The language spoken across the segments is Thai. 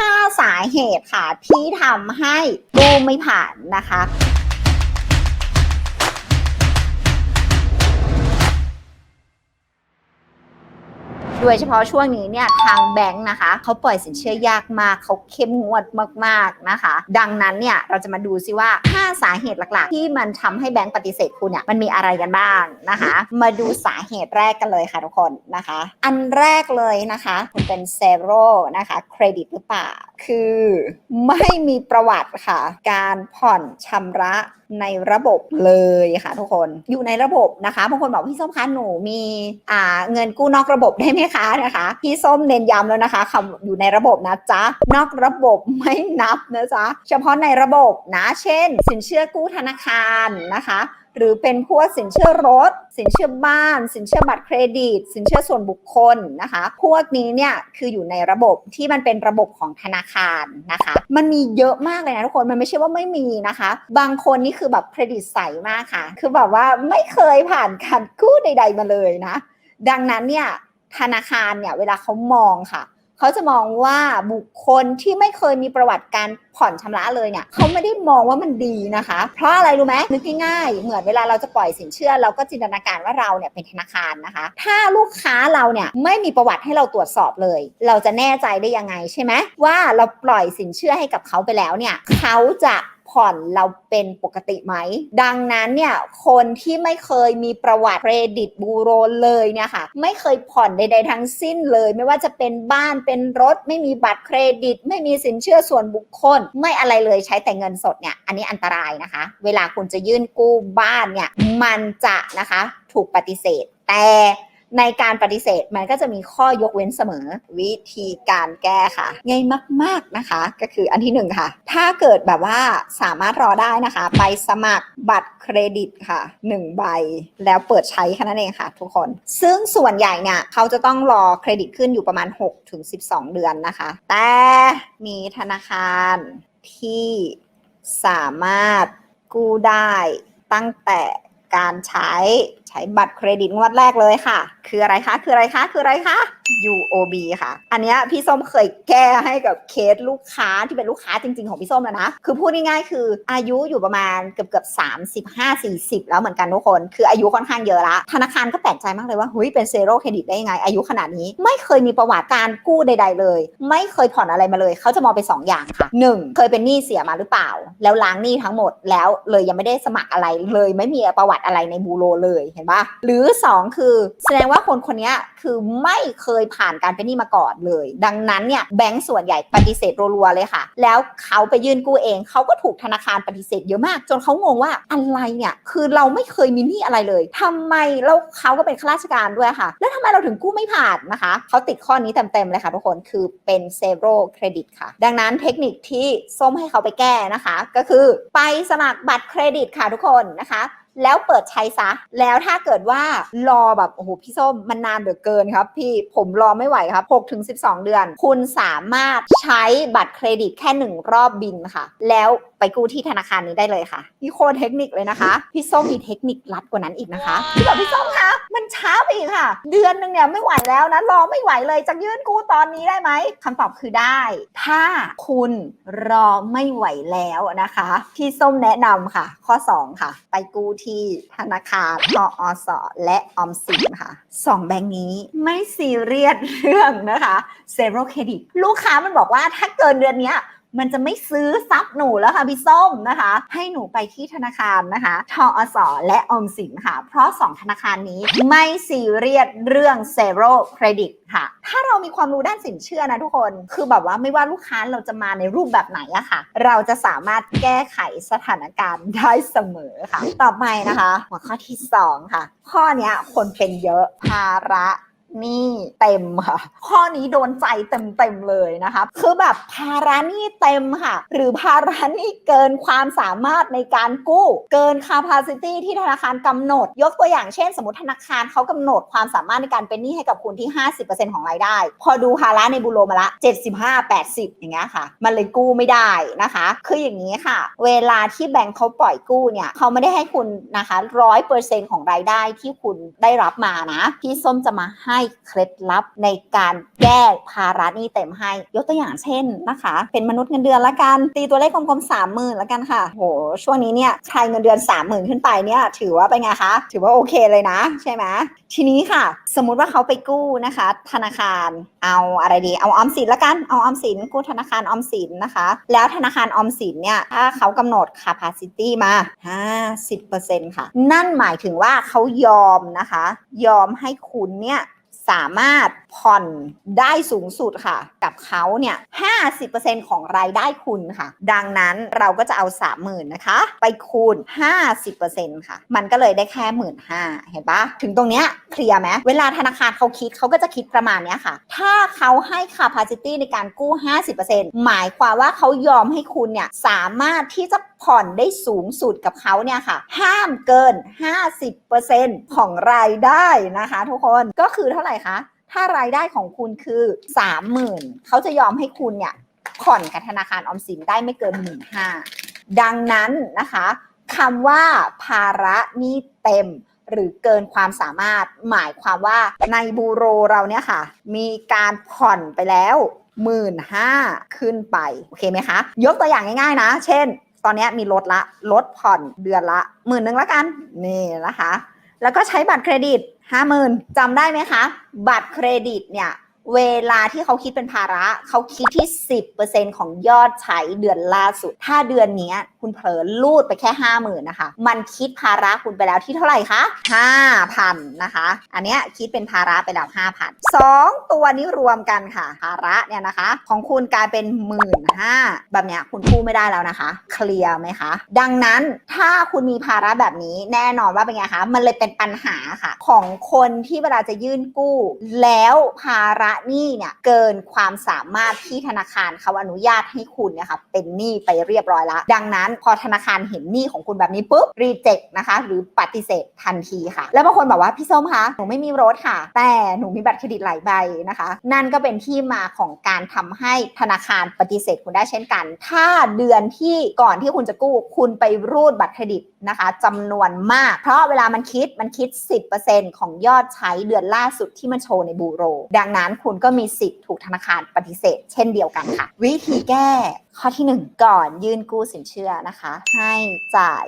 5 สาเหตุค่ะที่ทำให้กู้ไม่ผ่านนะคะ โดยเฉพาะช่วงนี้เนี่ยทางแบงค์นะคะเขาปล่อยสินเชื่อยากมากเขาเข้มงวดมากๆนะคะ ดังนั้นเนี่ยเราจะมาดูซิว่า 5 สาเหตุหลักๆ ที่มันทำให้แบงค์ปฏิเสธคุณเนี่ยมันมีอะไรกันบ้างนะคะ มาดูสาเหตุแรกกันเลยค่ะทุกคนนะคะ อันแรกเลยนะคะคุณเป็นเซโรนะคะเครดิตหรือเปล่า คือไม่มีประวัติค่ะ การผ่อนชำระ ในระบบเลยค่ะทุกคนอยู่ในระบบนะคะบางคนบอกพี่ส้มคะหนูมีอ่าเงินกู้นอกระบบได้ไหมคะนะคะพี่ส้มเน้นย้ำแล้วนะคะคำอยู่ในระบบนะจ๊ะนอกระบบไม่นับนะจ๊ะเฉพาะในระบบนะ เช่น สินเชื่อกู้ธนาคารนะคะหรือเป็นพวกสินเชื่อรถ สินเชื่อบ้าน สินเชื่อบัตรเครดิต สินเชื่อส่วนบุคคลนะคะ พวกนี้เนี่ยคืออยู่ในระบบที่มันเป็นระบบของธนาคารนะคะ มันมีเยอะมากเลยนะทุกคนมันไม่ใช่ว่าไม่มีนะคะ บางคนนี่คือแบบเครดิตใสมากค่ะ คือแบบว่าไม่เคยผ่านการกู้ใด ๆมาเลยนะ ดังนั้นเนี่ยธนาคารเนี่ยเวลาเขามองค่ะ เขาจะมองว่าบุคคลที่ไม่เคยมีประวัติการผ่อนชำระเลยเนี่ยเขาไม่ได้มองว่ามันดีนะคะ เพราะอะไรรู้ไหมนึกง่ายๆเหมือนเวลาเราจะปล่อยสินเชื่อ เราก็จินตนาการว่าเราเนี่ยเป็นธนาคารนะคะ ถ้าลูกค้าเราเนี่ยไม่มีประวัติให้เราตรวจสอบเลย เราจะแน่ใจได้ยังไงใช่ไหมว่าเราปล่อยสินเชื่อให้กับเขาไปแล้วเนี่ยเขาจะ ผ่อนเราเป็นปกติไหม ดังนั้นเนี่ยคนที่ไม่เคยมีประวัติเครดิตบูโรเลยเนี่ยค่ะ ไม่เคยผ่อนใดๆทั้งสิ้นเลย ไม่ว่าจะเป็นบ้านเป็นรถ ไม่มีบัตรเครดิต ไม่มีสินเชื่อส่วนบุคคล ไม่อะไรเลยใช้แต่เงินสดเนี่ยอันนี้อันตรายนะคะ เวลาคุณจะยื่นกู้บ้านเนี่ยมันจะนะคะถูกปฏิเสธ แต่ ในการปฏิเสธมันก็จะมีข้อยกเว้นเสมอ วิธีการแก้ค่ะง่ายมาก ๆนะคะ ก็คืออันที่หนึ่งค่ะ ถ้าเกิดแบบว่าสามารถรอได้นะคะ ไปสมัครบัตรเครดิตค่ะ1ใบแล้วเปิดใช้แค่นั้นเองค่ะ ทุกคน ซึ่งส่วนใหญ่เนี่ยเขาจะต้องรอเครดิตขึ้นอยู่ประมาณ 6-12 เดือนนะคะ แต่มีธนาคารที่สามารถกู้ได้ตั้งแต่การใช้ ใช้บัตรเครดิตงวดแรกเลยค่ะ คืออะไรคะคืออะไรคะคืออะไรคะ UOB ค่ะ อันนี้พี่ส้มเคยแก้ให้กับเคสลูกค้าที่เป็นลูกค้าจริง ๆ ของพี่ส้มแล้วนะ คือพูดง่ายๆคืออายุอยู่ประมาณเกือบเกือบสามสิบห้าสี่สิบแล้วเหมือนกันทุกคน คืออายุค่อนข้างเยอะละ ธนาคารก็แปลกใจมากเลยว่าเฮ้ยเป็นเซโร่เครดิตได้ยังไง อายุขนาดนี้ ไม่เคยมีประวัติการกู้ใด ๆ เลย ไม่เคยผ่อนอะไรมาเลย เขาจะมองไปสองอย่างค่ะหนึ่งเคยเป็นหนี้เสียมาหรือเปล่า แล้วล้างหนี้ทั้งหมดแล้วเลยยังไม่ได้สมัครอะไรเลย ไม่มีประวัติอะไรในบูโรเลยเห็นปะหรือสองคือแสดงว่าคนคนนี้คือไม่เคยผ่านการเป็นหนี้มาก่อนเลย ดังนั้นเนี่ยแบงก์ส่วนใหญ่ปฏิเสธรัวๆเลยค่ะ แล้วเขาไปยื่นกู้เองเขาก็ถูกธนาคารปฏิเสธเยอะมาก จนเขางงว่าอะไรเนี่ยคือเราไม่เคยมีหนี้อะไรเลยทำไมแล้วเขาก็เป็นข้าราชการด้วยค่ะ แล้วทำไมเราถึงกู้ไม่ผ่านนะคะเขาติดข้อนี้เต็มๆเลยค่ะทุกคนคือเป็นเซโรเครดิตค่ะ ดังนั้นเทคนิคที่ส้มให้เขาไปแก้นะคะ ก็คือไปสมัครบัตรเครดิตค่ะทุกคนนะคะแล้วเปิดใช้ซะ แล้วถ้าเกิดว่ารอแบบโอ้โหพี่ส้มมันนานเหลือเกินครับ พี่ผมรอไม่ไหวครับ6ถึง12 เดือน คุณสามารถใช้บัตรเครดิตแค่หนึ่งรอบบินค่ะ แล้ว ไปกู้ที่ธนาคารนี้ได้เลยค่ะพี่โคตรเทคนิคเลยนะคะ พี่ส้มมีเทคนิคลัดกว่านั้นอีกนะคะพี่บอกพี่ส้มคะมันช้าไปอีกค่ะ เดือนหนึ่งเนี่ยไม่ไหวแล้วนะรอไม่ไหวเลยจะยื่นกู้ตอนนี้ได้ไหมคำตอบคือได้ ถ้าคุณรอไม่ไหวแล้วนะคะ พี่ส้มแนะนำค่ะ ข้อ 2 ค่ะ ไปกู้ที่ธนาคารทอสและออมสินค่ะสองแบงค์นี้ไม่ซีเรียสเรื่องนะคะเซโรเครดิตลูกค้ามันบอกว่าถ้าเกินเดือนนี้ มันจะไม่ซื้อซับหนูแล้วค่ะพี่ส้มนะคะ ให้หนูไปที่ธนาคารนะคะทอสอและออมสินค่ะ เพราะ 2 ธนาคารนี้ไม่ซีเรียสเรื่องเซโรเครดิตค่ะ ถ้าเรามีความรู้ด้านสินเชื่อนะทุกคน คือแบบว่าไม่ว่าลูกค้าเราจะมาในรูปแบบไหนอะค่ะ เราจะสามารถแก้ไขสถานการณ์ได้เสมอค่ะ ต่อไปนะคะ หัวข้อที่ 2 ค่ะ ข้อนี้คนเป็นเยอะภาระ นี่เต็มค่ะ ข้อนี้โดนใจเต็มๆเลยนะคะคือแบบภาระหนี้เต็มค่ะ หรือภาระหนี้เกินความสามารถในการกู้ เกิน capacity ที่ธนาคารกำหนด ยกตัวอย่างเช่น สมมติธนาคารเขากำหนดความสามารถในการเป็นหนี้ให้กับคุณที่ 50%ของรายได้ พอดูภาระในบูโรมาละ 75 80 อย่างเงี้ยค่ะ มันเลยกู้ไม่ได้นะคะ คืออย่างนี้ค่ะ เวลาที่แบงค์เขาปล่อยกู้เนี่ยเขาไม่ได้ให้คุณนะคะร้อยเปอร์เซ็นของรายได้ที่คุณได้รับมานะพี่ส้มจะมาให้เคล็ดลับในการแก้ภาระหนี้เต็มให้ ยกตัวอย่างเช่นนะคะ เป็นมนุษย์เงินเดือนละกัน ตีตัวเลขกลมๆสามหมื่นละกันค่ะโหช่วงนี้เนี่ยใครเงินเดือนสามหมื่นขึ้นไปเนี่ยถือว่าเป็นไงคะถือว่าโอเคเลยนะ ใช่ไหมทีนี้ค่ะ สมมุติว่าเขาไปกู้นะคะ ธนาคารเอาอะไรดีเอาออมสินละกันเอาออมสินกู้ธนาคารออมสินนะคะ แล้วธนาคารออมสินเนี่ยถ้าเขากำหนด capacity มา 50%ค่ะ นั่นหมายถึงว่าเขายอมนะคะ ยอมให้คุณเนี่ย สามารถผ่อนได้สูงสุดค่ะ กับเขาเนี่ย 50%ของรายได้คุณค่ะ ดังนั้นเราก็จะเอา 30,000นะคะ ไปคูณ 50%ค่ะ มันก็เลยได้แค่15,000เห็นปะถึงตรงเนี้ยเคลียร์ไหมเวลาธนาคารเขาคิดเขาก็จะคิดประมาณเนี้ยค่ะ ถ้าเขาให้ capacity ในการกู้ 50%หมายความว่าเขายอมให้คุณเนี่ย สามารถที่จะผ่อนได้สูงสุดกับเขาเนี่ยค่ะ ห้ามเกิน 50%ของรายได้นะคะ ทุกคนก็คือเท่าไหร่คะ ถ้ารายได้ของคุณคือ 30,000เขาจะยอมให้คุณเนี่ยผ่อนกับธนาคารออมสินได้ไม่เกิน1 5ื่นดังนั้นนะคะคำว่าภาระนี้เต็มหรือเกินความสามารถ หมายความว่าในบูโรเราเนี่ยค่ะ มีการผ่อนไปแล้วหมื่นห้าขึ้นไป โอเคไหมคะ ยกตัวอย่างง่ายๆนะ เช่น ตอนนี้มีลดละลดผ่อนเดือนละหมื่นหนึ่งละกัน นี่นะคะ แล้วก็ใช้บัตรเครดิต ห้าหมื่นจำได้ไหมคะ บัตรเครดิตเนี่ย เวลาที่เขาคิดเป็นภาระ เขาคิดที่ 10%ของยอดใช้เดือนล่าสุด ถ้าเดือนนี้คุณเผลอลูดไปแค่50,000นนะคะ มันคิดภาระคุณไปแล้วที่เท่าไหร่คะ5,000นนะคะ อันเนี้ยคิดเป็นภาระไปแล้ว5,000 2ตัวนี้รวมกันค่ะ ภาระเนี่ยนะคะ ของคุณกลายเป็น15,000แบบเนี้ยคุณกู้ไม่ได้แล้วนะคะ เคลียร์ไหมคะ ดังนั้นถ้าคุณมีภาระแบบนี้แน่นอนว่าเป็นไงคะ มันเลยเป็นปัญหาค่ะ ของคนที่เวลาจะยื่นกู้ แล้วภาระหนี้เนี่ยเกินความสามารถที่ธนาคารเขาอนุญาตให้คุณเนี่ยค่ะเป็นหนี้ไปเรียบร้อยแล้วดังนั้นพอธนาคารเห็นหนี้ของคุณแบบนี้ปุ๊บรีเจ็คนะคะหรือปฏิเสธทันทีค่ะ แล้วบางคนบอกว่าพี่ส้มคะหนูไม่มีรถค่ะ แต่หนูมีบัตรเครดิตหลายใบนะคะ นั่นก็เป็นที่มาของการทำให้ธนาคารปฏิเสธคุณได้เช่นกัน ถ้าเดือนที่ก่อนที่คุณจะกู้ คุณไปรูดบัตรเครดิต นะคะจำนวนมาก เพราะเวลามันคิดมันคิด 10%ของยอดใช้เดือนล่าสุดที่มันโชว์ในบูโร ดังนั้นคุณก็มีสิทธิ์ถูกธนาคารปฏิเสธ เช่นเดียวกันค่ะ วิธีแก้ข้อที่ 1 ก่อนยื่นกู้สินเชื่อนะคะ ให้จ่าย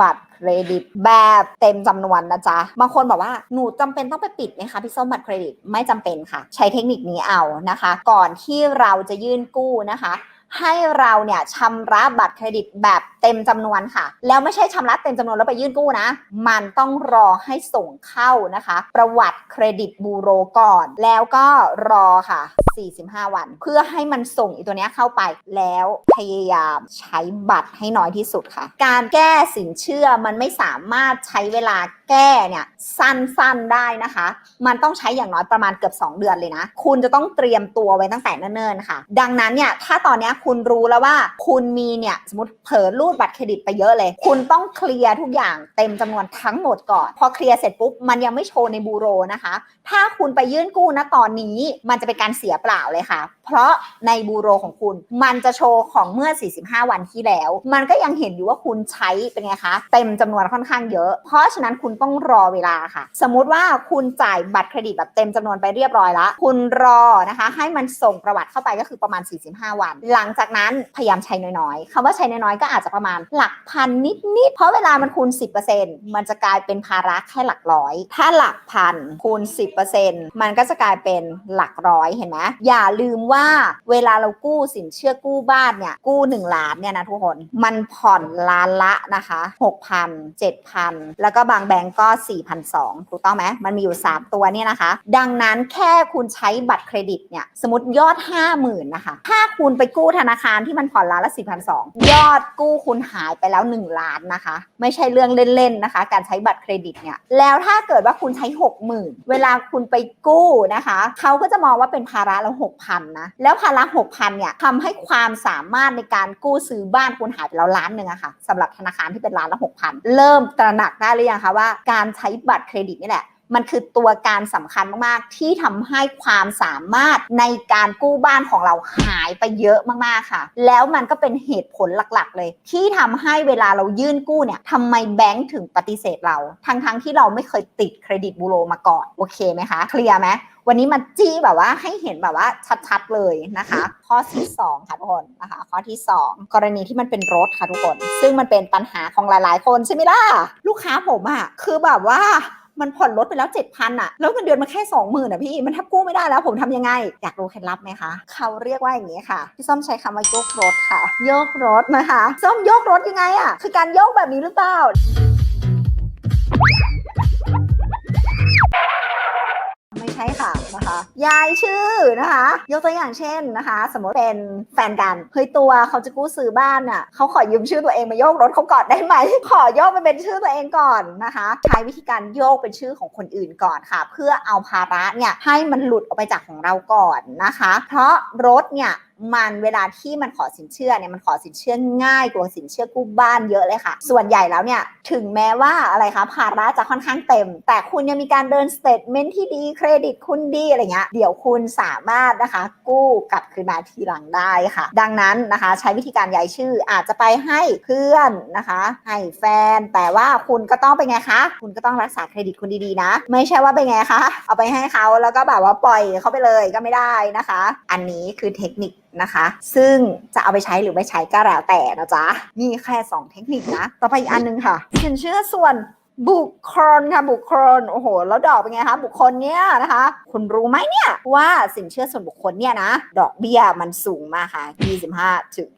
บัตรเครดิตแบบเต็มจำนวนนะจ๊ะ บางคนบอกว่าหนูจำเป็นต้องไปปิดไหมคะพี่ส้มบัตรเครดิตไม่จำเป็นค่ะ ใช้เทคนิคนี้เอานะคะ ก่อนที่เราจะยื่นกู้นะคะ ให้เราเนี่ยชำระบัตรเครดิตแบบเต็มจำนวนค่ะ แล้วไม่ใช่ชำระเต็มจำนวนแล้วไปยื่นกู้นะ มันต้องรอให้ส่งเข้านะคะ ประวัติเครดิตบูโรก่อน แล้วก็รอค่ะ 45 วัน เพื่อให้มันส่งอีตัวนี้เข้าไปแล้วพยายามใช้บัตรให้น้อยที่สุดค่ะ การแก้สินเชื่อมันไม่สามารถใช้เวลา แก้เนี่ยสั้นๆได้นะคะ มันต้องใช้อย่างน้อยประมาณเกือบ 2 เดือนเลยนะ คุณจะต้องเตรียมตัวไว้ตั้งแต่เนิ่นๆค่ะ ดังนั้นเนี่ยถ้าตอนนี้คุณรู้แล้วว่าคุณมีเนี่ยสมมติเผลอรูดบัตรเครดิตไปเยอะเลย คุณต้องเคลียร์ทุกอย่างเต็มจำนวนทั้งหมดก่อน พอเคลียร์เสร็จปุ๊บมันยังไม่โชว์ในบูโรนะคะ ถ้าคุณไปยื่นกู้นะตอนนี้มันจะเป็นการเสียเปล่าเลยค่ะ เพราะในบูโรของคุณมันจะโชว์ของเมื่อ 45 วันที่แล้ว มันก็ยังเห็นอยู่ว่าคุณใช้เป็นไงคะเต็มจำนวนค่อนข้างเยอะ เพราะฉะนั้นคุณต้องรอเวลาค่ะ สมมุติว่าคุณจ่ายบัตรเครดิตแบบเต็มจำนวนไปเรียบร้อยแล้ว คุณรอนะคะ ให้มันส่งประวัติเข้าไปก็คือประมาณ 45 วัน หลังจากนั้นพยายามใช้น้อยๆคำว่าใช้น้อยๆ ก็อาจจะประมาณหลักพันนิดๆ เพราะเวลามันคูณ 10%มันจะกลายเป็นภาระแค่หลักร้อย ถ้าหลักพันคูณ 10%มันก็จะกลายเป็นหลักร้อยเห็นไหมอย่าลืมว่าเวลาเรากู้สินเชื่อกู้บ้านเนี่ยกู้ 1 ล้านเนี่ยนะทุกคน มันผ่อนล้านละนะคะ 6,000 7,000 แล้วก็บางแบงก์ก็ 4,200 ถูกต้องไหมมันมีอยู่ 3 ตัวเนี่ยนะคะ ดังนั้นแค่คุณใช้บัตรเครดิตเนี่ยสมมติยอด 50,000นะคะถ้าคุณไปกู้ธนาคารที่มันผ่อนล้านละ 4,200 ยอดกู้คุณหายไปแล้ว 1 ล้านนะคะ ไม่ใช่เรื่องเล่นๆนะคะ การใช้บัตรเครดิตเนี่ยแล้วถ้าเกิดว่าคุณใช้ 60,000 เวลาคุณไปกู้นะคะเขาก็จะมองว่าเป็นภาระแล้ว6,000นะแล้วภาระ6,000เนี่ยทำให้ความสามารถในการกู้ซื้อบ้านคุณหายไปแล้วล้านหนึ่งอะค่ะสำหรับธนาคารที่เป็นล้านละ6,000 เริ่มตระหนักได้หรือยังคะว่าการใช้บัตรเครดิตนี่แหละ มันคือตัวการสำคัญมากๆ ที่ทำให้ความสามารถในการกู้บ้านของเราหายไปเยอะมากๆค่ะ แล้วมันก็เป็นเหตุผลหลักๆ เลย ที่ทำให้เวลาเรายื่นกู้เนี่ยทำไมแบงก์ถึงปฏิเสธเรา ทั้งๆที่เราไม่เคยติดเครดิตบูโรมาก่อน โอเคไหมคะ เคลียร์ไหม วันนี้มาจี้แบบว่าให้เห็นแบบว่าชัดๆเลยนะคะ ข้อที่2ค่ะทุกคนนะคะ ข้อที่ 2 กรณีที่มันเป็นรถค่ะทุกคน ซึ่งมันเป็นปัญหาของหลายๆ คนใช่ไหมล่ะ ลูกค้าผมอะคือแบบว่ามันผ่อนรถไปแล้ว7,000อะแล้วเงินเดือนมาแค่20,000อะพี่ มันแทบกู้ไม่ได้แล้วผมทำยังไง อยากรู้เคล็ดลับไหมคะ เขาเรียกว่าอย่างนี้ค่ะ พี่ส้มใช้คำว่าโยกรถค่ะ โยกรถนะคะ ส้มโยกรถยังไงอะคือการโยกแบบนี้หรือเปล่า ใช่ค่ะนะคะ ยายชื่อนะคะ ยกตัวอย่างเช่นนะคะ สมมติเป็นแฟนกันเฮ้ยตัวเขาจะกู้ซื้อบ้านน่ะเขาขอยืมชื่อตัวเองมาโยกรถเขาก่อนได้ไหม ขอโยกไปเป็นชื่อตัวเองก่อนนะคะ ใช้วิธีการโยกเป็นชื่อของคนอื่นก่อนค่ะ เพื่อเอาภาระเนี่ยให้มันหลุดออกไปจากของเราก่อนนะคะ เพราะรถเนี่ย มันเวลาที่มันขอสินเชื่อเนี่ยมันขอสินเชื่อง่ายกว่าสินเชื่อกู้บ้านเยอะเลยค่ะ ส่วนใหญ่แล้วเนี่ยถึงแม้ว่าอะไรคะภาระจะค่อนข้างเต็ม แต่คุณยังมีการเดินสเตทเมนที่ดีเครดิตคุณดีอะไรเงี้ยเดี๋ยวคุณสามารถนะคะกู้กลับคืนมาทีหลังได้ค่ะ ดังนั้นนะคะใช้วิธีการย้ายชื่ออาจจะไปให้เพื่อนนะคะ ให้แฟน แต่ว่าคุณก็ต้องเป็นไงคะ คุณก็ต้องรักษาเครดิตคุณดีๆนะ ไม่ใช่ว่าเป็นไงคะ เอาไปให้เขาแล้วก็แบบว่าปล่อยเขาไปเลยก็ไม่ได้นะคะ อันนี้คือเทคนิคนะคะ ซึ่งจะเอาไปใช้หรือไม่ใช้ก็แล้วแต่นะจ๊ะ มีแค่ 2 เทคนิคนะ ต่อไปอีกอันหนึงค่ะสินเชื่อส่วน บุคคลค่ะบุคคลโอ้โห แล้วดอกเป็นไงคะบุคคลเนี่ยนะคะ คุณรู้ไหมเนี่ยว่าสินเชื่อส่วนบุคคลเนี่ยนะ ดอกเบี้ยมันสูงมากค่ะ 25ถึง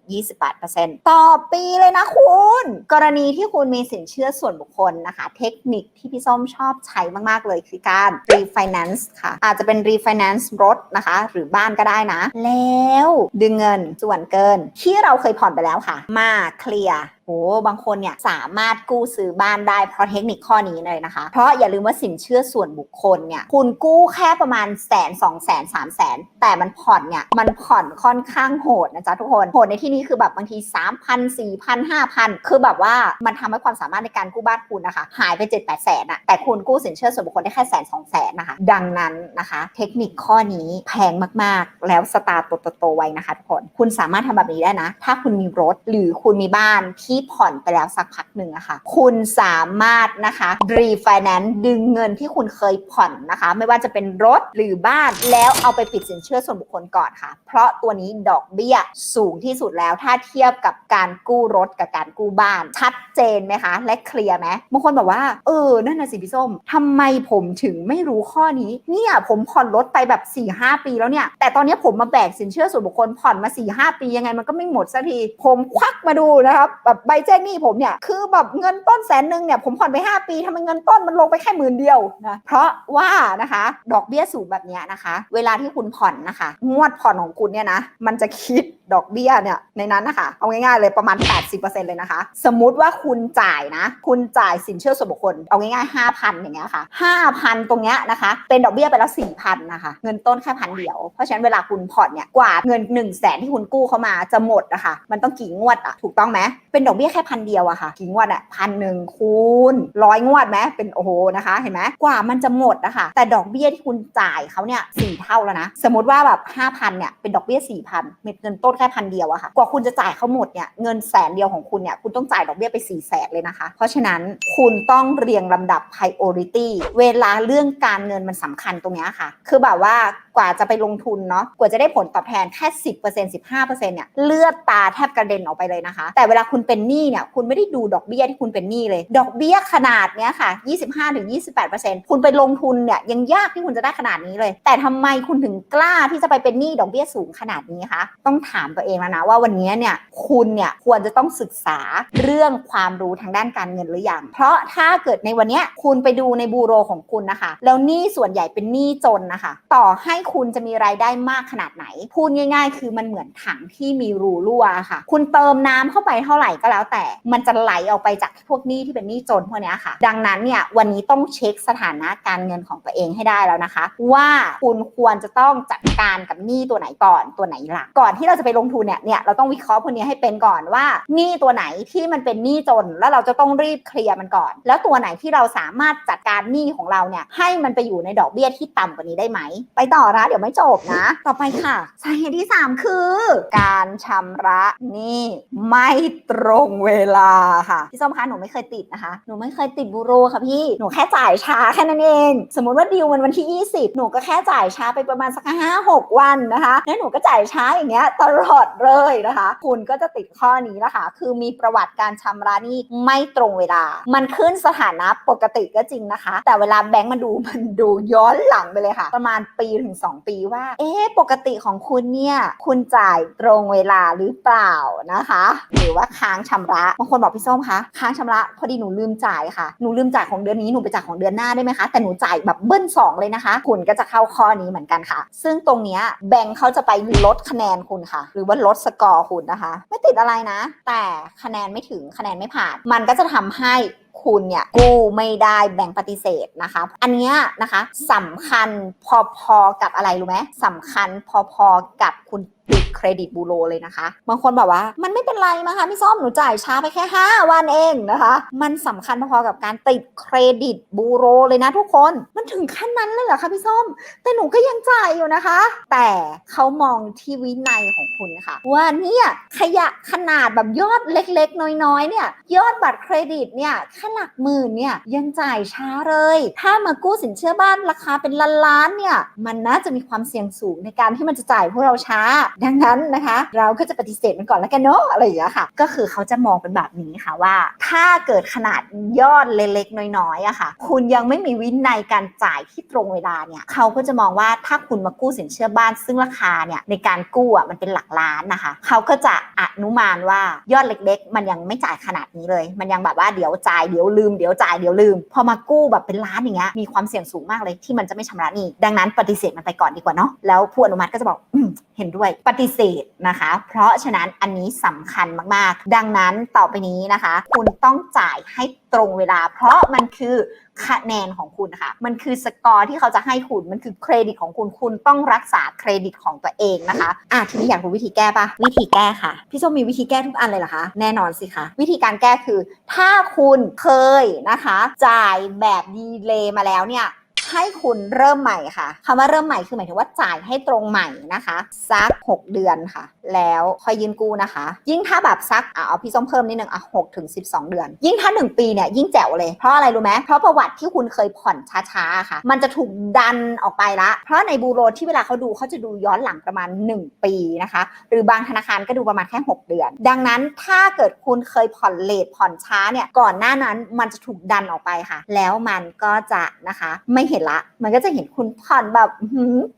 28%ต่อปีเลยนะคุณ กรณีที่คุณมีสินเชื่อส่วนบุคคลนะคะ เทคนิคที่พี่ส้มชอบใช้มาก ๆ เลยคือการ refinance ค่ะ อาจจะเป็น refinance รถนะคะ หรือบ้านก็ได้นะ แล้วดึงเงินส่วนเกิน ที่เราเคยผ่อนไปแล้วค่ะ มาเคลียร์โอ้บางคนเนี่ยสามารถกู้ซื้อบ้านได้เพราะเทคนิคข้อนี้เลยนะคะ เพราะอย่าลืมว่าสินเชื่อส่วนบุคคลเนี่ยคุณกู้แค่ประมาณแสนสองแสนสามแสนแต่มันผ่อนเนี่ยมันผ่อนค่อนข้างโหดนะจ๊ะทุกคนโหดในที่นี้คือแบบบางที 3 0 0 0 4 0 0 0 5,000 คือแบบว่ามันทำให้ความสามารถในการกู้บ้านคุณนะคะ หายไป7 8แสนอะแต่คุณกู้สินเชื่อส่วนบุคคลได้แค่แสนสองแสนนะคะ ดังนั้นนะคะ เทคนิคข้อนี้แพงมากๆ แล้วสตาร์ทโตๆไว้นะคะทุกคนคุณสามารถทำแบบนี้ได้นะ ถ้าคุณมีรถหรือคุณมีบ้านที่ผ่อนไปแล้วสักพักหนึ่งอะค่ะ คุณสามารถนะคะรีไฟแนนซ์ดึงเงินที่คุณเคยผ่อนนะคะ ไม่ว่าจะเป็นรถหรือบ้านแล้วเอาไปปิดสินเชื่อส่วนบุคคลก่อนค่ะ เพราะตัวนี้ดอกเบี้ยสูงที่สุดแล้วถ้าเทียบกับการกู้รถกับการกู้บ้าน ชัดเจนไหมคะ และเคลียร์ไหมบางคนบอกว่าเออนั่นน่ะสิพี่ส้มทำไมผมถึงไม่รู้ข้อนี้เนี่ยผมผ่อนรถไปแบบ4ี่หปีแล้วเนี่ย แต่ตอนนี้ผมมาแบกสินเชื่อส่วนบุคคลผ่อนมา4ี่หปียังไงมันก็ไม่หมดสักที ผมควักมาดูนะครับแบบใบแจ้งหนี้ผมเนี่ยคือแบบเงินต้นแสนหนึ่งเนี่ยผมผ่อนไป 5 ปีทำไมเงินต้นมันลงไปแค่หมื่นเดียวนะเพราะว่านะคะดอกเบี้ยสูงแบบเนี้ยนะคะ เวลาที่คุณผ่อนนะคะ งวดผ่อนของคุณเนี่ยนะมันจะคิดดอกเบี้ยเนี่ยในนั้นนะคะ เอาง่ายๆเลยประมาณ 80%เลยนะคะ สมมุติว่าคุณจ่ายนะ คุณจ่ายสินเชื่อส่วนบุคคล เอาง่ายๆ 5,000 อย่างเงี้ยค่ะ 5,000 ตรงเนี้ยนะคะ เป็นดอกเบี้ยไปแล้ว 4,000 นะคะ เงินต้นแค่พันเดียว เพราะฉะนั้นเวลาคุณผ่อนเนี่ย กว่าเงิน 1 0 0 0 0แสนที่คุณกู้เข้ามาจะหมดอะคะ มันต้องกี่งวดอะถูกต้องไหมเป็นดอกอกเบี้ยแค่พันเดียวอะค่ะกี่งวดอะพันหนึ่งคูณร้อยงวดไหมเป็นโอ้โหนะคะเห็นไหมกว่ามันจะหมดอะคะแต่ดอกเบี้ยที่คุณจ่ายเขาเนี่ยสี่เท่าแล้วนะสมมติว่าแบบ5,000เนี่ยเป็นดอกเบี้ย4,000เม็ดเงินต้นแค่พันเดียวอะค่ะกว่าคุณจะจ่ายเขาหมดเนี่ยเงินแสนเดียวของคุณเนี่ยคุณต้องจ่ายดอกเบี้ยไป4ี่แสนเลยนะคะ เพราะฉะนั้นคุณต้องเรียงลำดับ priority เวลาเรื่องการเงินมันสำคัญตรงนี้ค่ะ คือแบบว่ากว่าจะไปลงทุนเนาะกว่าจะได้ผลตอบแทนแค่10% 15%เซ็นต์สิบห้าเปอร์เซ็นต์เนี่ยเลือดตาแทบกระเด็นออกไปเลยนะคะ แต่เวลาคุณเป็นหนี้เนี่ยคุณไม่ได้ดูดอกเบี้ยที่คุณเป็นหนี้เลย ดอกเบี้ยขนาดเนี้ยค่ะ25-28%คุณไปลงทุนเนี่ยยังยากที่คุณจะได้ขนาดนี้เลย แต่ทำไมคุณถึงกล้าที่จะไปเป็นหนี้ดอกเบี้ยสูงขนาดนี้คะต้องถามตัวเองแล้วนะว่าวันนี้เนี่ยคุณเนี่ยควรจะต้องศึกษาเรื่องความรู้ทางด้านการเงินหรือยังเพราะถ้าเกิดในวันเนี้ยคุณไปดูในบูโรของคุณนะคะ แล้วหนี้ส่วนใหญ่เป็นหนี้จนนะคะ ต่อให้คุณจะมีรายได้มากขนาดไหน พูดง่าย ๆ คือมันเหมือนถังที่มีรูรั่วค่ะ คุณเติมน้ำเข้าไปเท่าไหร่ก็แล้ว แต่มันจะไหลออกไปจากพวกหนี้ที่เป็นหนี้จนพวกนี้ค่ะ ดังนั้นเนี่ยวันนี้ต้องเช็คสถานะการเงินของตัวเองให้ได้แล้วนะคะ ว่าคุณควรจะต้องจัดการกับหนี้ตัวไหนก่อนตัวไหนหลังก่อนที่เราจะไปลงทุนเนี่ยเนี่ยเราต้องวิเคราะห์พวกนี้ให้เป็นก่อนว่าหนี้ตัวไหนที่มันเป็นหนี้จน แล้วเราจะต้องรีบเคลียร์มันก่อน แล้วตัวไหนที่เราสามารถจัดการหนี้ของเราเนี่ยให้มันไปอยู่ในดอกเบี้ยที่ต่ำกว่านี้ได้ไหม ไปต่อนะเดี๋ยวไม่จบนะ ต่อไปค่ะสาเหตุที่ 3 คือ การชำระหนี้ไม่ตรงเวลาค่ะพี่ส้มคะหนูไม่เคยติดนะคะ หนูไม่เคยติดบูโรค่ะพี่หนูแค่จ่ายช้าแค่นั้นเอง สมมติว่าดีลมันวันที่ 20 หนูก็แค่จ่ายช้าไปประมาณสักห้าหกวันนะคะแล้วหนูก็จ่ายช้าอย่างเงี้ยตลอดเลยนะคะ คุณก็จะติดข้อนี้นะคะคือมีประวัติการชำระหนี้ไม่ตรงเวลา มันขึ้นสถานะปกติก็จริงนะคะ แต่เวลาแบงก์มาดูมันดูย้อนหลังไปเลยค่ะ ประมาณปีถึง2 ปีว่า เอ๊ะปกติของคุณเนี่ย คุณจ่ายตรงเวลาหรือเปล่านะคะ หรือว่าค้างชำระบางคนบอกพี่ส้มคะค้างชำระพอดีหนูลืมจ่ายค่ะหนูลืมจ่ายของเดือนนี้หนูไปจ่ายของเดือนหน้าได้ไหมคะแต่หนูจ่ายแบบเบิ้ลสองเลยนะคะ คุณก็จะเข้าข้อนี้เหมือนกันค่ะ ซึ่งตรงเนี้ยแบงค์เขาจะไปลดคะแนนคุณค่ะ หรือว่าลดสกอร์คุณนะคะ ไม่ติดอะไรนะ แต่คะแนนไม่ถึงคะแนนไม่ผ่าน มันก็จะทำให้คุณเนี่ยกู้ไม่ได้แบ่งปฏิเสธนะคะ อันนี้นะคะสำคัญพอๆกับอะไรรู้ไหมสำคัญพอๆกับคุณติดเครดิตบูโรเลยนะคะ บางคนบอกว่า มันไม่เป็นไรมั้งคะพี่ส้มหนูจ่ายช้าไปแค่ 5 วันเองนะคะ มันสำคัญพอๆกับการติดเครดิตบูโรเลยนะทุกคน มันถึงขั้นนั้นเลยเหรอคะพี่ส้ม แต่หนูก็ยังจ่ายอยู่นะคะ แต่เขามองที่วินัยของคุณค่ะ ว่าเนี่ยขยะขนาดแบบยอดเล็กๆ น้อยๆเนี่ยยอดบัตรเครดิตเนี่ยแค่หลักหมื่นเนี่ยยังจ่ายช้าเลย ถ้ามากู้สินเชื่อบ้านราคาเป็นล้านๆเนี่ยมันน่าจะมีความเสี่ยงสูงในการที่มันจะจ่ายพวกเราช้าดังนั้นนะคะ เราก็จะปฏิเสธมันก่อนแล้วกันเนาะอะไรอย่างเงี้ยค่ะ ก็คือเขาจะมองเป็นแบบนี้ค่ะว่า ถ้าเกิดขนาดยอดเล็กๆ น้อยๆอะค่ะ คุณยังไม่มีวินัยการจ่ายที่ตรงเวลาเนี่ยเขาก็จะมองว่าถ้าคุณมากู้สินเชื่อบ้าน ซึ่งราคาเนี่ยในการกู้อะมันเป็นหลักล้านนะคะเขาก็จะอนุมานว่ายอดเล็ก ๆ มันยังไม่จ่ายขนาดนี้เลย มันยังแบบว่าเดี๋ยวจ่ายเดี๋ยวลืมเดี๋ยวจ่ายเดี๋ยวลืม พอมากู้แบบเป็นล้านอย่างเงี้ยมีความเสี่ยงสูงมากเลยที่มันจะไม่ชำระหนี้ดังนั้นปฏิเสธมันไปก่อนดีกว่าเนาะแล้วผู้อนุมัติก็จะบอกอเห็นด้วยปฏิเสธนะคะ เพราะฉะนั้นอันนี้สำคัญมากๆ ดังนั้นต่อไปนี้นะคะ คุณต้องจ่ายให้ตรงเวลา เพราะมันคือคะแนนของคุณค่ะ มันคือสกอร์ที่เขาจะให้คุณ มันคือเครดิตของคุณ คุณต้องรักษาเครดิตของตัวเองนะคะ อะทีนี้อยากรู้วิธีแก้ปะวิธีแก้ค่ะ พี่ส้มมีวิธีแก้ทุกอันเลยเหรอคะ แน่นอนสิคะ วิธีการแก้คือ ถ้าคุณเคยนะคะ จ่ายแบบดีเลย์มาแล้วเนี่ย ให้คุณเริ่มใหม่ค่ะคำว่าเริ่มใหม่คือหมายถึงว่าจ่ายให้ตรงใหม่นะคะสัก 6 เดือนค่ะ แล้วค่อยยืนกู้นะคะ ยิ่งถ้าแบบสักอะเอาพี่ส้มเพิ่มนิดนึงอะ6ถึง12เดือน ยิ่งถ้า 1 ปีเนี่ยยิ่งแจ๋วเลยเพราะอะไรรู้ไหมเพราะประวัติที่คุณเคยผ่อนช้าๆค่ะ มันจะถูกดันออกไปละ เพราะในบูโรที่เวลาเขาดูเขาจะดูย้อนหลังประมาณ 1 ปีนะคะ หรือบางธนาคารก็ดูประมาณแค่ 6 เดือน ดังนั้นถ้าเกิดคุณเคยผ่อนเลทผ่อนช้าเนี่ยก่อนหน้านั้นมันจะถูกดันออกไปค่ะ แล้วมันก็จะนะคะไม่เห็นละ มันก็จะเห็นคุณผ่อนแบบ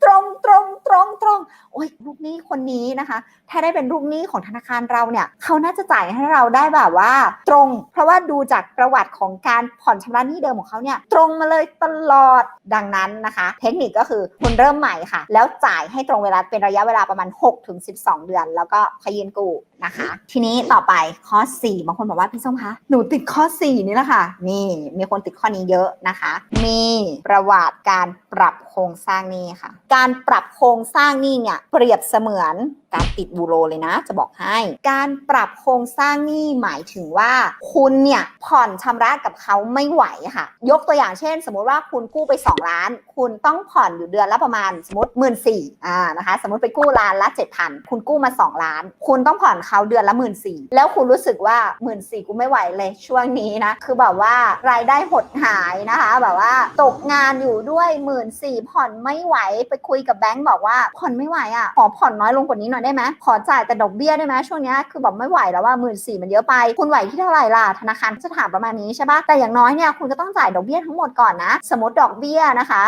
ตรงตรงตรงตรงโอ้ยลูกหนี้คนนี้นะคะ ถ้าได้เป็นลูกหนี้ของธนาคารเราเนี่ยเขาน่าจะจ่ายให้เราได้แบบว่า ตรง เพราะว่าดูจากประวัติของการผ่อนชำระหนี้เดิมของเขาเนี่ยตรงมาเลยตลอดดังนั้นนะคะ เทคนิคก็คือคุณเริ่มใหม่ค่ะ แล้วจ่ายให้ตรงเวลาเป็นระยะเวลาประมาณ6ถึง12 เดือน แล้วก็ขยืนกู้ นะคะ ทีนี้ต่อไปข้อ 4 บางคนบอกว่าพี่ส้มคะหนูติดข้อ 4 นี่แหละค่ะ นี่มีคนติดข้อนี้เยอะนะคะ มีประวัติการปรับโครงสร้างหนี้ค่ะ การปรับโครงสร้างหนี้เนี่ยเปรียบเสมือน การติดบูโรเลยนะ จะบอกให้ การปรับโครงสร้างหนี้หมายถึงว่า คุณเนี่ยผ่อนชำระกับเขาไม่ไหวค่ะ ยกตัวอย่างเช่น สมมุติว่าคุณกู้ไป 2 ล้าน คุณต้องผ่อนอยู่เดือนละประมาณสมมติหมื่นสี่อ่านะคะสมมติไปกู้ล้านละ 7,000 คุณกู้มา 2 ล้าน คุณต้องผ่อนเขาเดือนละหมื่นสี่แล้วคุณรู้สึกว่าหมื่นสี่กูไม่ไหวเลยช่วงนี้นะคือแบบว่ารายได้หดหายนะคะแบบว่าตกงานอยู่ด้วยหมื่นสี่ผ่อนไม่ไหวไปคุยกับแบงก์บอกว่าผ่อนไม่ไหวอะขอผ่อนน้อยลงกว่านี้หน่อยได้ไหมขอจ่ายแต่ดอกเบี้ยได้ไหมช่วงนี้คือแบบไม่ไหวแล้วว่าหมื่นสี่มันเยอะไปคุณไหวที่เท่าไหร่ล่ะธนาคารจะถามประมาณนี้ใช่ปะแต่อย่างน้อยเนี่ยคุณก็ต้องจ่ายดอกเบี้ยทั้งหมดก่อนนะ สมมติดอกเบี้ยนะคะ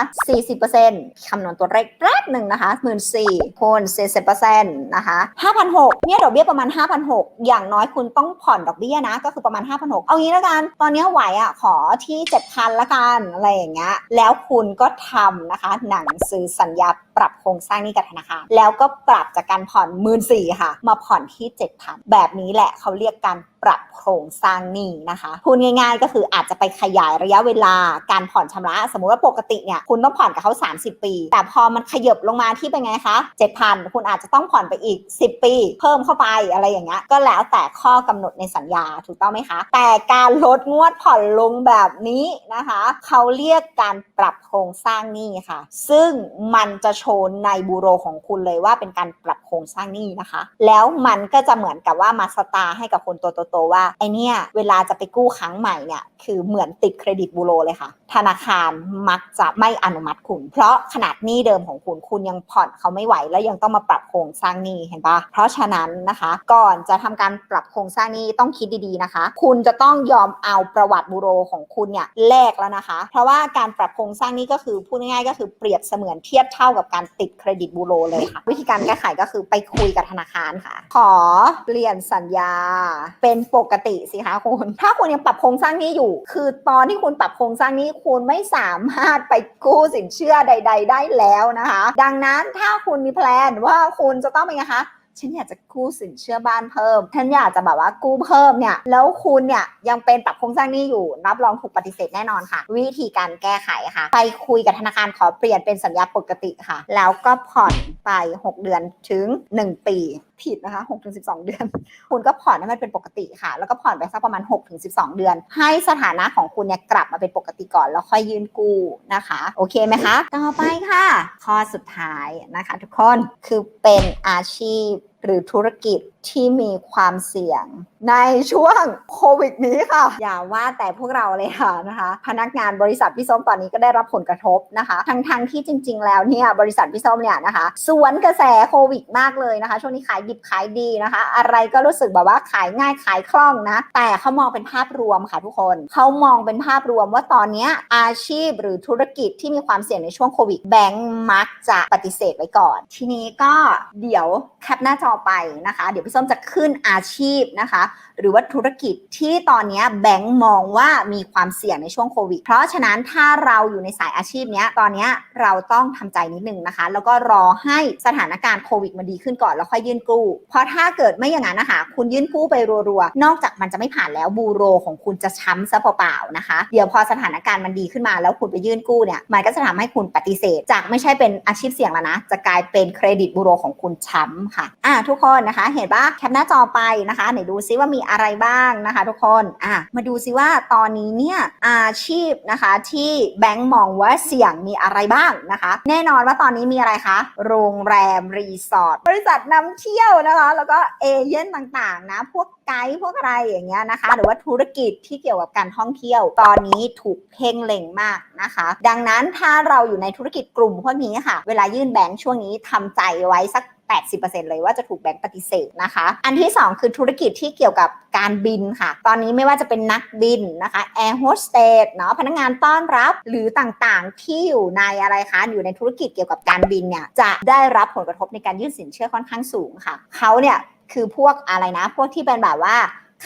40%คำนวณตัวเลขแป๊บหนึ่งนะคะหมื่นสี่คูณ40%นะคะ5,600เนี่ยดอกเบี้ยประมาณ5,600อย่างน้อยคุณต้องผ่อนดอกเบี้ยนะ ก็คือประมาณ5,600เอางี้แล้วกัน ตอนนี้ไหวอะขอที่7,000ละกันอะไรอย่างเงี้ยแล้วคุณก็ทำนะคะ หนังสือสัญญา ปรับโครงสร้างนี้กับธนาคารแล้วก็ปรับจากการผ่อนหมื่นสี่ค่ะ มาผ่อนที่ 7,000 แบบนี้แหละเขาเรียกการ ปรับโครงสร้างหนี้นะคะพูดง่าย ๆ ก็คืออาจจะไปขยายระยะเวลาการผ่อนชำระ สมมุติว่าปกติเนี่ยคุณต้องผ่อนกับเขา 30 ปี แต่พอมันขยบลงมาที่เป็นไงคะ7,000 คุณอาจจะต้องผ่อนไปอีก 10 ปี เพิ่มเข้าไปอะไรอย่างเงี้ยก็แล้วแต่ข้อกำหนดในสัญญาถูกต้องไหมคะ แต่การลดงวดผ่อนลงแบบนี้นะคะเขาเรียกการปรับโครงสร้างหนี้ค่ะ ซึ่งมันจะโชว์ในบูโรของคุณเลยว่าเป็นการปรับโครงสร้างหนี้นะคะ แล้วมันก็จะเหมือนกับว่ามาสตาร์ให้กับคนตัวโตว่าไอเนี่ยเวลาจะไปกู้ครั้งใหม่เนี่ยคือเหมือนติดเครดิตบูโรเลยค่ะ ธนาคารมักจะไม่อนุมัติคุณ เพราะขนาดหนี้เดิมของคุณคุณยังผ่อนเขาไม่ไหว แล้วยังต้องมาปรับโครงสร้างหนี้เห็นปะเพราะฉะนั้นนะคะ ก่อนจะทำการปรับโครงสร้างหนี้ต้องคิดดีๆนะคะ คุณจะต้องยอมเอาประวัติบูโรของคุณเนี่ยแลกแล้วนะคะ เพราะว่าการปรับโครงสร้างหนี้ก็คือพูดง่ายๆก็คือเปรียบเสมือนเทียบเท่ากับการติดเครดิตบูโรเลยค่ะ วิธีการแก้ไขก็คือไปคุยกับธนาคารค่ะ ขอเปลี่ยนสัญญาเป็นปกติสิคะคุณ ถ้าคุณยังปรับโครงสร้างนี้อยู่ คือตอนที่คุณปรับโครงสร้างนี้คุณไม่สามารถไปกู้สินเชื่อใด ๆ ได้แล้วนะคะ ดังนั้นถ้าคุณมีแพลนว่าคุณจะต้องเป็นไงคะฉันอยากจะกู้สินเชื่อบ้านเพิ่ม ฉันอยากจะแบบว่ากู้เพิ่มเนี่ย แล้วคุณเนี่ยยังเป็นปรับโครงสร้างนี้อยู่ รับรองถูกปฏิเสธแน่นอนค่ะ วิธีการแก้ไขค่ะ ไปคุยกับธนาคารขอเปลี่ยนเป็นสัญญาปกติค่ะ แล้วก็ผ่อนไป 6 เดือนถึง 1 ปี ผิดนะคะ6ถึง12เดือน คุณก็ผ่อนให้มันเป็นปกติค่ะ แล้วก็ผ่อนไปสักประมาณ6ถึง12เดือน ให้สถานะของคุณเนี่ยกลับมาเป็นปกติก่อน แล้วค่อยยืนกู้นะคะ โอเคไหมคะ ต่อไปค่ะ ข้อสุดท้ายนะคะ ทุกคนคือเป็นอาชีพ หรือธุรกิจที่มีความเสี่ยง ในช่วงโควิดนี้ค่ะ อย่าว่าแต่พวกเราเลยค่ะนะคะ พนักงานบริษัทพี่ส้มตอนนี้ก็ได้รับผลกระทบนะคะ ทั้งๆทที่จริง ๆ แล้วเนี่ยบริษัทพี่ส้มเนี่ยนะคะ สวนกระแสโควิดมากเลยนะคะ ช่วงนี้ขายดิบขายดีนะคะ อะไรก็รู้สึกแบบว่าขายง่ายขายคล่องนะ แต่เขามองเป็นภาพรวมค่ะทุกคนเขามองเป็นภาพรวมว่าตอนนี้อาชีพหรือธุรกิจที่มีความเสี่ยงในช่วงโควิดแบงก์มักจะปฏิเสธไว้ก่อน ทีนี้ก็เดี๋ยวแคปหน้าจอไปนะคะ เดี๋ยวพี่ส้มจะขึ้นอาชีพนะคะ หรือว่าธุรกิจที่ตอนนี้แบงก์มองว่ามีความเสี่ยงในช่วงโควิด เพราะฉะนั้นถ้าเราอยู่ในสายอาชีพเนี้ยตอนนี้เราต้องทำใจนิดนึงนะคะ แล้วก็รอให้สถานการณ์โควิดมันดีขึ้นก่อนแล้วค่อยยื่นกู้ เพราะถ้าเกิดไม่อย่างนั้นนะคะ คุณยื่นกู้ไปรัวๆ นอกจากมันจะไม่ผ่านแล้วบูโรของคุณจะช้ำซะเปล่าๆนะคะ เดี๋ยวพอสถานการณ์มันดีขึ้นมาแล้วคุณไปยื่นกู้เนี่ย มันก็จะทำให้คุณปฏิเสธ จากไม่ใช่เป็นอาชีพเสี่ยงแล้วนะ จะกลายเป็นเครดิตบูโรของคุณช้ำค่ะอะทุกคนนะคะ เห็นปะแคปหน้าจอไปนะคะไหนดูซิว่ามีอะไรบ้างนะคะ ทุกคนอะมาดูซิว่าตอนนี้เนี่ยอาชีพนะคะที่แบงก์มองว่าเสี่ยงมีอะไรบ้างนะคะ แน่นอนว่าตอนนี้มีอะไรคะ โรงแรมรีสอร์ทบริษัทนำเที่ยวนะคะ แล้วก็เอเย่นต่างๆนะพวกไกด์พวกอะไรอย่างเงี้ยนะคะ หรือว่าธุรกิจที่เกี่ยวกับการท่องเที่ยว ตอนนี้ถูกเพ่งเล็งมากนะคะ ดังนั้นถ้าเราอยู่ในธุรกิจกลุ่มพวกนี้ค่ะ เวลายื่นแบงก์ช่วงนี้ทำใจไว้สัก 80%เลยว่าจะถูกแบงก์ปฏิเสธนะคะ อันที่ 2 คือธุรกิจที่เกี่ยวกับการบินค่ะ ตอนนี้ไม่ว่าจะเป็นนักบินนะคะแอร์โฮสเตสเนาะพนักงานต้อนรับหรือต่างๆ ที่อยู่ในอะไรคะอยู่ในธุรกิจเกี่ยวกับการบินเนี่ยจะได้รับผลกระทบในการยื่นสินเชื่อค่อนข้างสูงค่ะเขาเนี่ยคือพวกอะไรนะ พวกที่เป็นแบบว่า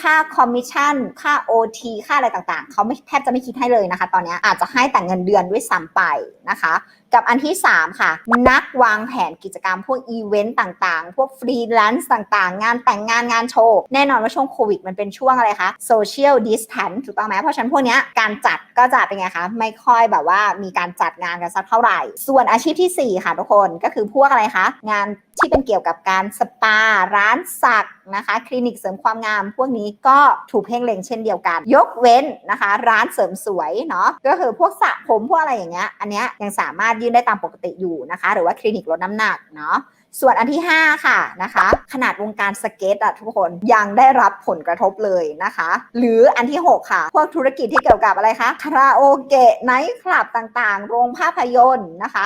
ค่าคอมมิชชั่น ค่า OT ค่าอะไรต่างๆ เขาไม่แทบจะไม่คิดให้เลยนะคะ ตอนนี้อาจจะให้แต่เงินเดือนด้วยซ้ำไปนะคะ กับอันที่ 3 ค่ะ นักวางแผนกิจกรรมพวกอีเวนต์ต่างๆ พวกฟรีแลนซ์ต่างๆ งานแต่งงานงานโชว์ แน่นอนว่าช่วงโควิดมันเป็นช่วงอะไรคะโซเชียลดิส a ทนถูกต้องไหมเพราะฉะนั้นพวกเนี้ยการจัดก็จะเป็นไงคะ ไม่ค่อยแบบว่ามีการจัดงานกันสักเท่าไหร่ ส่วนอาชีพทีสี่ 4 ค่ะทุกคนก็คือพวกอะไรคะงานที่เป็นเกี่ยวกับการสปา ร้านสักนะคะ คลินิกเสริมความงาม พวกนี้ก็ถูกเพ่งเล็งเช่นเดียวกัน ยกเว้นนะคะ ร้านเสริมสวยเนาะก็คือพวกสระผมพวกอะไรอย่างเงี้ยอันเนี้ยยังสามารถยื่นได้ตามปกติอยู่นะคะ หรือว่าคลินิกลดน้ำหนักเนาะ ส่วนอันที่ 5 ค่ะนะคะ ขนาดวงการสเก็ตอะทุกคนยังได้รับผลกระทบเลยนะคะ หรืออันที่ 6 ค่ะ พวกธุรกิจที่เกี่ยวกับอะไรคะคาราโอเกะไนท์คลับต่างๆ โรงภาพยนตร์นะคะ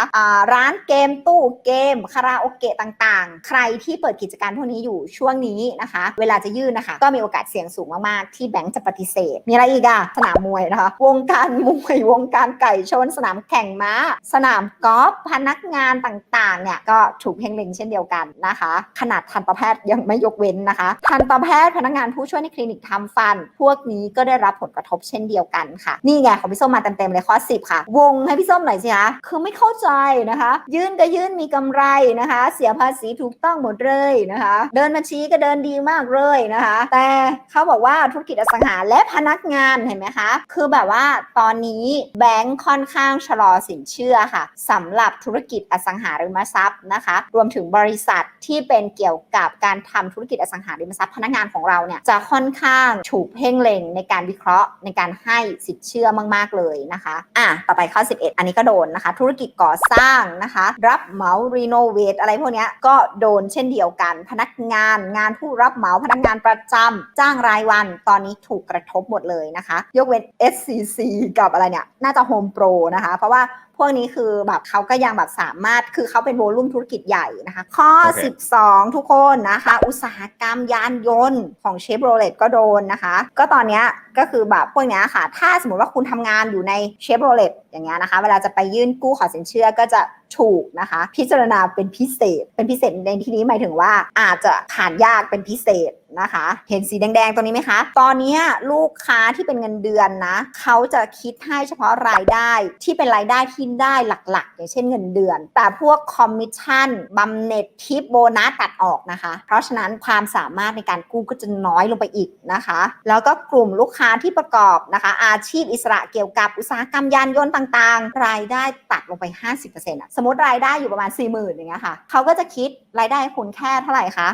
ร้านเกมตู้เกมคาราโอเกะต่างๆ ใครที่เปิดกิจการพวกนี้อยู่ช่วงนี้นะคะ เวลาจะยื่นนะคะ ก็มีโอกาสเสี่ยงสูงมากๆ ที่แบงก์จะปฏิเสธ มีอะไรอีกอะสนามมวยนะคะ วงการมวย วงการไก่ชน สนามแข่งม้า สนามกอล์ฟพนักงานต่างๆเนี่ยก็ถูกเพ่งเล็งเช่นเดียวกันนะคะ ขนาดทันตแพทย์ยังไม่ยกเว้นนะคะ ทันตแพทย์พนักงานผู้ช่วยในคลินิกทำฟัน พวกนี้ก็ได้รับผลกระทบเช่นเดียวกันค่ะ นี่ไงของพี่ส้มมาเต็มๆเลยข้อ 10 ค่ะ วงให้พี่ส้มหน่อยสิคะคือไม่เข้าใจนะคะ ยื่นก็ยื่นมีกำไรนะคะ เสียภาษีถูกต้องหมดเลยนะคะ เดินบัญชีก็เดินดีมากเลยนะคะ แต่เขาบอกว่าธุรกิจอสังหาและพนักงานเห็นไหมคะคือแบบว่าตอนนี้แบงค์ค่อนข้างชะลอสินเชื่อค่ะสำหรับธุรกิจอสังหาริมทรัพย์นะคะ รวมถึงบริษัทที่เป็นเกี่ยวกับการทำธุรกิจอสังหาริมทรัพย์พนักงานของเราเนี่ยจะค่อนข้างถูกเพ่งเล็งในการวิเคราะห์ในการให้สินเชื่อมากๆเลยนะคะอะต่อไปข้อ 11 อันนี้ก็โดนนะคะ ธุรกิจก่อสร้างนะคะ รับเหมารีโนเวทอะไรพวกนี้ก็โดนเช่นเดียวกัน พนักงานงานผู้รับเหมาพนักงานประจำจ้างรายวันตอนนี้ถูกกระทบหมดเลยนะคะ ยกเว้น SCC กับอะไรเนี่ยน่าจะ Home Pro นะคะ เพราะว่า พวกนี้คือแบบเขาก็ยังแบบสามารถคือเขาเป็นโวลุ่มธุรกิจใหญ่นะคะ ข้อโอเค12 ทุกคนนะคะ อุตสาหกรรมยานยนต์ของเชฟโรเลตก็โดนนะคะ ก็ตอนเนี้ยก็คือแบบพวกเนี้ยค่ะ ถ้าสมมติว่าคุณทำงานอยู่ในเชฟโรเลตอย่างเงี้ยนะคะ เวลาจะไปยื่นกู้ขอสินเชื่อก็จะถูกนะคะ พิจารณาเป็นพิเศษ เป็นพิเศษในที่นี้หมายถึงว่าอาจจะผ่านยากเป็นพิเศษนะคะ เห็นสีแดงๆ ตรงนี้ไหมคะ ตอนนี้ลูกค้าที่เป็นเงินเดือนนะ เขาจะคิดให้เฉพาะรายได้ที่เป็นรายได้ที่ได้หลักๆ อย่างเช่นเงินเดือน แต่พวกคอมมิชชั่นบำเหน็จทิปโบนัสตัดออกนะคะ เพราะฉะนั้นความสามารถในการกู้ก็จะน้อยลงไปอีกนะคะ แล้วก็กลุ่มลูกค้าที่ประกอบนะคะ อาชีพอิสระเกี่ยวกับอุตสาหกรรมยานยนต์ต่างๆ รายได้ตัดลงไป 50%อะสมมติรายได้อยู่ประมาณ 40,000อย่างเงี้ยค่ะเขาก็จะคิดรายได้คุณแค่เท่าไหร่คะ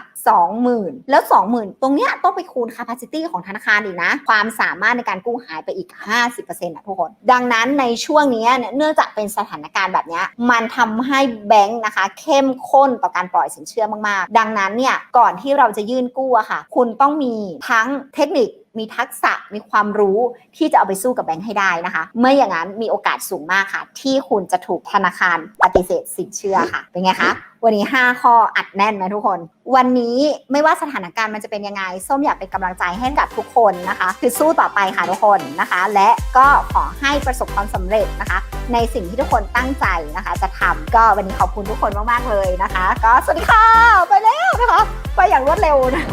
20,000 แล้ว 20,000ตรงเนี้ยต้องไปคูณ capacity ของธนาคารอีกนะ ความสามารถในการกู้หายไปอีก 50%นะทุกคน ดังนั้นในช่วงนี้เนี่ยเนื่องจากเป็นสถานการณ์แบบนี้มันทำให้แบงค์นะคะ เข้มข้นต่อการปล่อยสินเชื่อมากๆ ดังนั้นเนี่ยก่อนที่เราจะยื่นกู้อะค่ะ คุณต้องมีทั้งเทคนิค มีทักษะมีความรู้ที่จะเอาไปสู้กับแบงค์ให้ได้นะคะ เมื่ออย่างนั้นมีโอกาสสูงมากค่ะ ที่คุณจะถูกธนาคารปฏิเสธสินเชื่อค่ะ เป็นไงคะวันนี้ 5 ข้ออัดแน่นไหมทุกคน วันนี้ไม่ว่าสถานการณ์มันจะเป็นยังไง ส้มอยากเป็นกำลังใจให้กับทุกคนนะคะ คือสู้ต่อไปค่ะทุกคนนะคะ และก็ขอให้ประสบความสำเร็จนะคะ ในสิ่งที่ทุกคนตั้งใจนะคะ จะทำก็วันนี้ขอบคุณทุกคนมากๆเลยนะคะ ก็สวัสดีค่ะ ไปแล้วนะคะ ไปอย่างรวดเร็วนะ